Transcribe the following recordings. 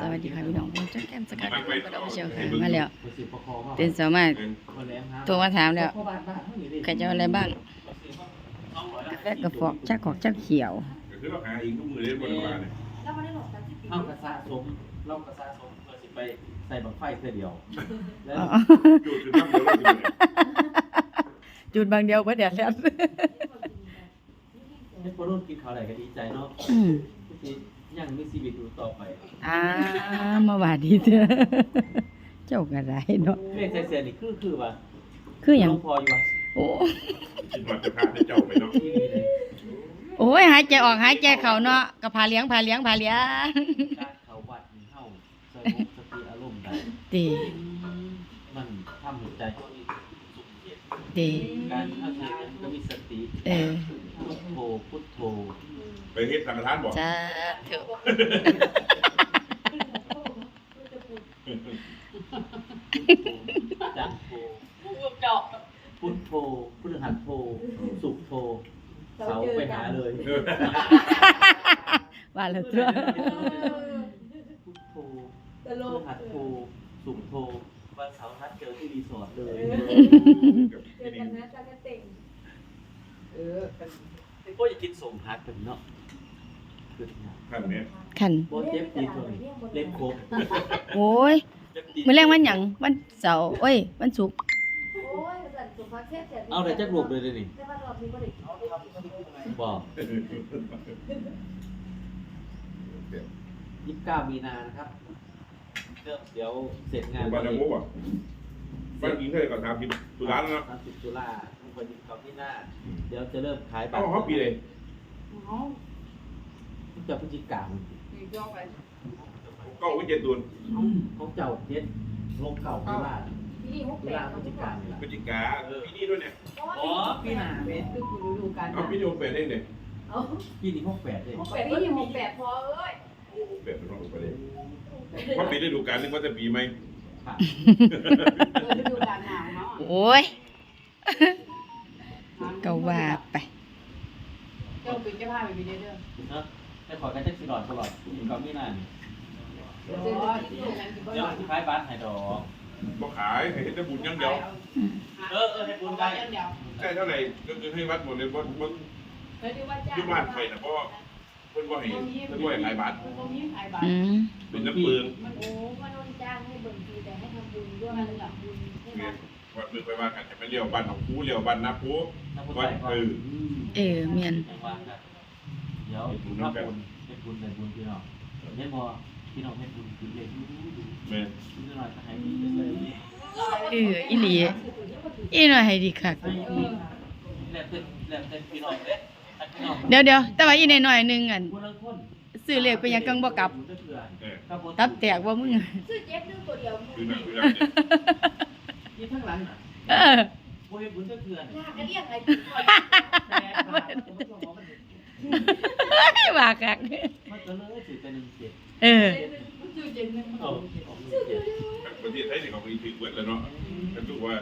สวัสดีค่ะพี่น้องผมจ้าแก้มสกัดกระดอกเชียวค่ะมาแล้วเต้นสามารถโทรมาถามแล้วใครจะเอาอะไรบ้างกาแฟกระฟอกชักขอกชักเขียวก็คือเราหาเองทุกมือเลยบนบานเนี่ยเอากระสะสมเรากระสะสมเพื่อสิไปใส่บังไฟเพื่อเดียวแล้วอ๋อจุดคือตั้งเดียวเราอยู่เนี่ยจุดบางเดียวก็เดี๋ยวแล้วให้พอรุ่นกินข้าวไหนก็ดีใจเนาะอืมที่ ยังมีชีวิตอยู่ต่อไปอ่ามาว่าดีเถอะเจ้าก็ได้เนาะเรียกใจเสียนี่คือคือว่าคืออย่างหลวพออยู่ว่าโอ้คิดว่าจะพาให้เจ้าไปเนาะที่นี่เลยโอ้ยหายใจออกหายใจเข้าเนาะก็พาเลี้ยงพาเลี้ยงพาเลี้ยงการเข้าวัดนี่เฮาสงบสติอารมณ์ได้ดี มันทำให้ใจเขามีสุขเย็น ดีการเข้าใจนั้นก็มีสติเออพุทโธพุทโธไปเฮ็ดสังฆทานบอกจ้าเถอะจันโธพุทโธพฤหัสโธสุขโธเสาไปหาเลยเออว่าแล้วตัวพุทโธพฤหัสโธสุขโธ วันเสาร์นัดเจอที่รีสอร์ทเลย เจอกันนะจ๊ะกระเต่งเออก็จะกินส่งพักกันเนาะคือเนี่ยท่านเนี้ยขันโบเจ็บตีตัวนี้เล่นโคกโอ้ยเจ็บตีมื้อแรกวันหยังวันเสาร์เอ้ยวันศุกร์โอ้ยกระสันสุภาพแซ่บแซ่บเอาแต่จักรวบเลยเลยนี่แต่ว่ารอบนี้บ่ได้กินบอกยี่สิบเก้ามีนานะครับ เริ่มเดี๋ยวเสร็จงานบ้านจะโม้บ่บ้านกินเท่าไหร่ก็ทำกินสุร้านแล้วสามสิบตุลาทุกคนยินเขาที่หน้า เดี๋ยวจะเริ่มขายบัเอ้าตรเขาปีเลยอ๋อเจ้าพฤศจิกามีย่อไปเก้าวิเจ็ดตุนของเจ้าเจ็ดลงเก่าตุลาที่นี่หกตุแปลาดพฤศจิกานี่แหละพฤศจิกาปีนี้ด้วยเนี่ยอ๋อปีหน้าเป็นคือกูดูกันเอาปีนี้ผมเปิดได้เนี่ยเอาปีนี้หกแปดเลยหกแปดที่นี่หกแปดพอเอ้ยโอ้เปิดเป็นรอบไปเลย เพราะปีได้ดูการนึกว่าจะปีไหมค่ะฤดูกาลหนาวเนาะโอ้ย ก็ว่าไป เจ้าเป็นเจ้าภาพไปเรื่อยเนาะให้ขอกันจักสิหลอดตลอดอยู่กับนี่น่านี่ๆเดี๋ยวจะกินด้วยกันกินบ่เดี๋ยวอยที่ขายบ้านให้ดอก บ่ขายให้เฮ็ดแต่บุญอย่างเดียวเออเออให้บุญได้เดียวได้เท่าไหร่ก็คือให้วัดหมดเลยว่าว่าเคยดูว่าจ้าที่บ้านไปนะเพราะว่า เพิ่นบ่ให้เพิ่นบ่ให้ขายบัตรมันมีขายบัตรอืมเป็นน้ำปืนมันโอ้มันโดนจ้างให้เบิ่งทีแต่ให้ทำบุญด้วยมันทำบุญให้เนี่วัยดวัดมือไปว่ากันจะไปเลี้ยวบ้านของคูเลี้ยวบ้านนาคูน้ำบุญวัดใส่ก่อนเออเออเมียนจังหวะนะเดี๋ยวถ้าบุญเป็นบุญในบุญพี่น้องเห็นบ่พี่น้องเฮ็ดบุญคือเล็กดูดูแม่นดูหน่อยก็ให้ดีไปเลยเอออีหลีอีหน่อยให้ดีคักให้ดีแล้วเต้นแล้วเต้นพี่น้องเด้ให้พี่น้อง เดี๋ยวเดี๋ยวแต่ว่าอีหน่อยๆหนึงอันคนละคนซื้อเลขไปยังกังบ่กลับ เออตับแตกว่ามึง ซื้อเจ็บนึงตัวเดียวคือนั่นคือนั่นเนี่ยยี่ทั้งหลังน่ะเออบ่เฮ็ดบุญจักเทื่อนี่ยากกันเรียกใครกินก่อนแต่บาทผมก็บอกว่ามันว่าคักมันก็เลยสิเป็นหนึ่งเจ็ดเออ ซื้อเจ็บนึงเอาออกหนึ่งเจ็ดประเทศไทยนี่เขามีถือเวทแล้วเนาะก็คือว่า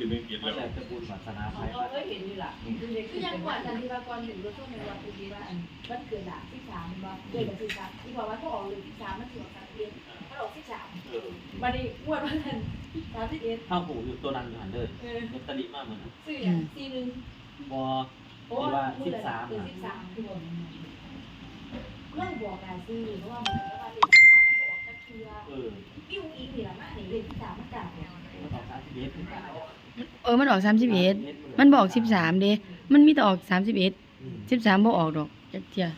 ชื่อนึงกินมัแล้นวแต่จะบุญศาสนาไทเขายเคยเห็นนี่ล่ะคือยังกว่าจันทิพากรถึงรถช่วงในวันที่ว่าอันวันเกิดด่าที่สามว่าเกิดกับที่สามที่บอกว่าเขาออกเลยที่สามมันถือว่าการเรียนมันออกที่สามเออมาดิงวดวันนั้นสามสิบเอ็ดข้าวหูอยู่ตัวนั้นอยู่หันเลยเออลอตเตอรี่มากเหมือนกันซื้ออย่างซีหนึ่งบอเพราะว่าสิบสามสิบสามคือบอกไม่บอกการซื้อเพราะว่ามันก็มาเรียนที่สามมันออกตะเคียเออปิ้วอีกนี่แหละมาเรียนที่สามมันกลับเนี่ยมันออกสามสิบเอ็ด เออมันออก31มันบอก13เด้มันมีแต่ออก31 13บ่ออกดอกจักเที่ย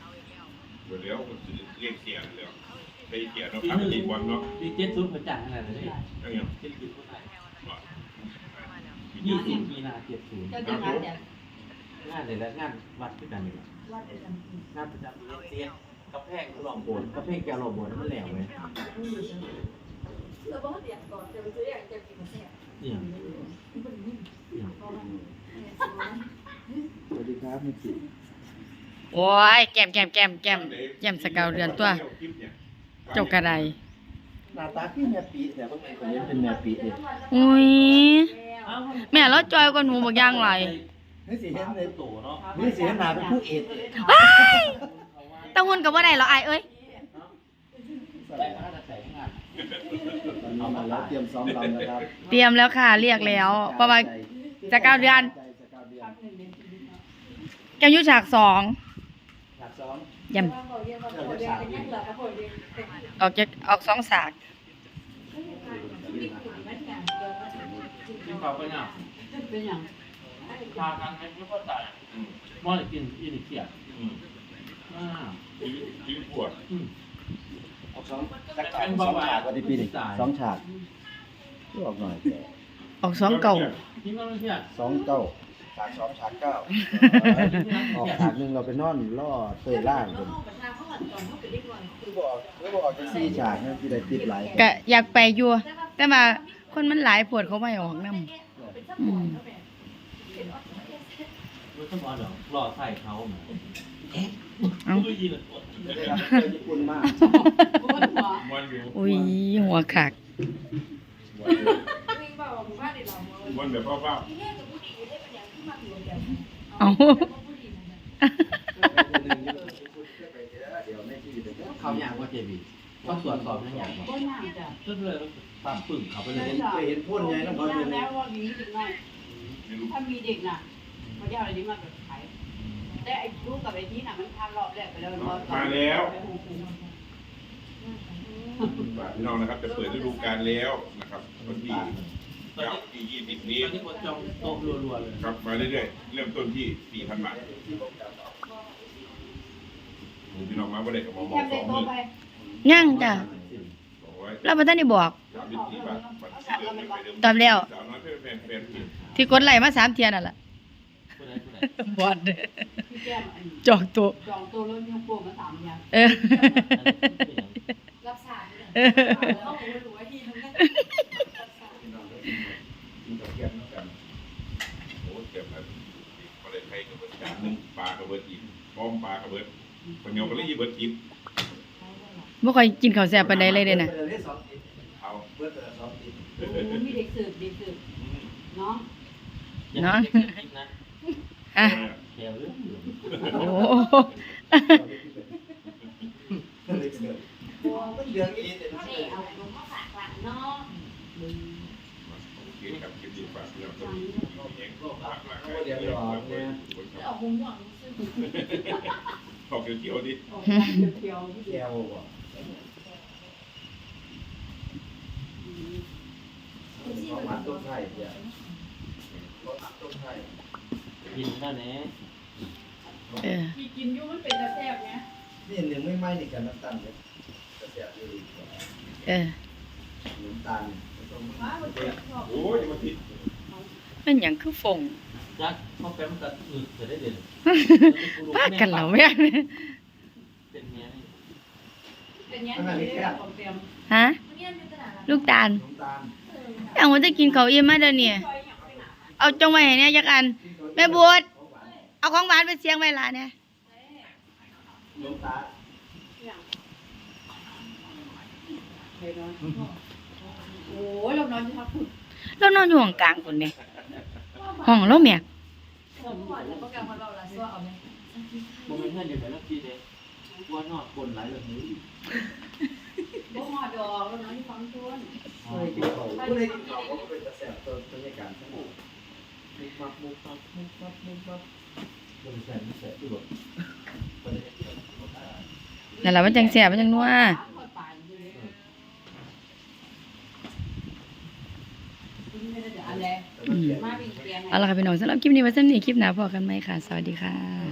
เดี๋ยวแล้วก็ซื้อเรียกเสียแล้วไปเสียเนาะครับอีกวันเนาะดีเจ็ดศูนย์หัวจ่ายขนาดนี้อย่างเงี้ยเจ็ดศูนย์คนไทยยี่สิบมีนาเจ็ดศูนย์ก็จะมาเนี่ยงานเลยแล้วงานวัดด้วยกันนี่แหละวัดประจำปีงานประจำปีเซียนกระแพงหลองโบนกระแพงแกวหลองโบนมันแหลวไหมเราบอกเรียนก่อนจะไปซื้ออย่างจะกินมาแซ่บเนี่ยนี่เป็นนี่เนี่ย เพราะว่า สวัสดีครับมิจิโอ้ยแก้มแก้มแก้มแก้มแก้มสกาวเดือนตัว เจ้ากระไดหน้าตาคือแม่ปีแต่ว่าคนนี้เป็นแม่ปีเองอุ้ยแม่เราจอยกว่าหนูบักอย่างไรนี่สิเห็นเลยโตเนาะนี่สิเห็นหน้าเป็นผู้เอกตะหุ่นก็บ่ได้เหรออายเอ้ยสแต่ถ้าจะใส่งานตอนนี้มาแล้วเตรียมซ้อมรำนะครับเตรียมแล้วค่ะ เรียกแล้วเพราะว่าจะเก้าเดือนใจจะเก้าเดือนแกมยุฉากสองอยากซ้อมยำออกจากออกสองสากกินข้าวไปเนี่ยเป็นอย่างทากันให้ไม่เข้าใจอืมมอดกินอินเดียอืมอ่าชีวิตชีวิตปวดอืมออกซ้อมสักฉากสองฉากวันที่ปีนี้สองฉากช่วยออกหน่อยแกออกสองเก่ากินก็ไม่เที่ยสองเก้า ฉากสองฉากเก้าออกฉากหนึ่งเราไปนอนล่อเตยล่างคนคือบอกคือบอกจะสี่ฉากนั่นที่ได้ติดหลายก็อยากไปอยู่ แต่มาคนมันหลายปวดเขาไม่ออกน้ำอืมรู้สมองเดี๋ยวรอใส่เขาเหมือนเอ้ายิงเลยได้รับเจอญี่ปุ่นมากมันอยู่อุ้ยหัวขาดมันแบบเฝ้า เอาเขาอย่างว่าเจบีเขาตรวจสอบนั่นอย่างว่าก็น่าจะก็เลยปั๊มปึ่งเขาไปเลยเคยเห็นพ่นไงน้ำพ่นอยู่แล้วว่ามีเด็กน้อยๆไม่รู้ถ้ามีเด็กน่ะเขาจะเอาอะไรนี้มาแบบขายแต่ไอ้ลูกกับไอ้ที่น่ะมันทำรอบแรกไปแล้วมาแล้วฝากพี่น้องนะครับจะเปิดฤดูกาลแล้วนะครับวันที่ เก้าที่ยี่สิบนี้ตอนนี้คนจองโต๊ะรัวๆเลยครับมาเรื่อยๆ เริ่มต้นที่สี่พันบาทพี่น้องมาบ่ได้กับหมอหมอแค่สเด็อกงหโตมื่นไปย่างจ้ะสองร้อยแล้วพระท่านได้บอก สามสิบสี่บาทบัตรสีเหลืองไปเดิมตอบแล้ว สาวน้อยเพื่อนแฟนแฟนผิดที่กดไหลมาสามเทียนั่นแหละผู้ใดผู้ใดบอดพี่แก้มจอกตัวจองตัวแล้วยังโป่งมาสามอย่างเออ รับสายเออเขาบอกว่ารู้ว่าที่ทำงาน กินกับเทียมกัน โอ้เจ็บครับมาเลยไทยกับเบิร์ดจานหนึ่งปลากับเบิร์ดอีกพร้อมปลากับเบิร์ดคนเดียวก็เลยยีเบิร์ดกินบ่ค่อยกินข้าวแซ่บปานใดเลยเด้น่ะเอาเบิร์ดสองติดมีเด็กสืบเด็กสืบน้องเนาะอะแถวเรื่องโอ้บัวก็เรื่องนี้แต่นี่เอาลงมาฝากหลังเนาะ โอเคครับคลิปนี้ฝากพี่น้องครับเองก็ฝากหลักเดียวเดี๋ยวเนี่ยออกมุมหวังซึ่งขอบเขียวๆดิอกเขียวๆที่แก้วบ่ของหมัดต้นไทยเนี่ยของหมัดต้นไทยกินได้แน่เออที่กินอยู่มันเป็นตะแซ่บไงนี่หนึ่งไม่ไหม้นี่กันน้ำตาลเนี่ยจะเสียอยู่เออน้ ตาลว้ามันเจ็บชอบโอ้ยมาทิศมันหยังคือฝงจักพ่อแป๊มกัดอึจะได้เด่นพากันเหล่าแม่งเป็นเนี้ยนี่เป็นยังไงเนี่ยของเตรียมฮะเนี่ยอยู่ตลาดลูกตาลน้ำตาลอย่างว่าจะกินข้าวอิ่มมาเด้อเนี่ยซอยอย่างไปหนาเอาจงไว้ให้เนี่ยจักอันแม่บัวเอาของหวานไปเสียงไว้ล่ะเนี่ยน้ำตาลโอ้ย เรานอนที่พักผุดเรานอนอยู่ห้องกลางคนนี่ห้องเราแม่ผมก่อนแล้วก็การพอเราละซัวเอาไหมโมเมนต์นั่นอยู่ไหนแล้วพี่เด็กว่านอกคนหลายแบบนี้บ่หอดอกเรานอนที่ฟังชวนผู้ใดกินเขาผู้ใดกินเขาก็เป็นกระแสตัวบรรยากาศทั้งหมดมุกมักมุกมักมุกมักมุกมักบนแสนแสนที่แบบนั่นแหละมันจังแซ่บมันจังนัว อะไร อืม มา เป็นเตียงไงเอาล่ะค่ะพี่น้องสำหรับคลิปนี้ไว้สำหรับนี้คลิปหน้าพอกันไหมค่ะ สวัสดีค่ะโอ้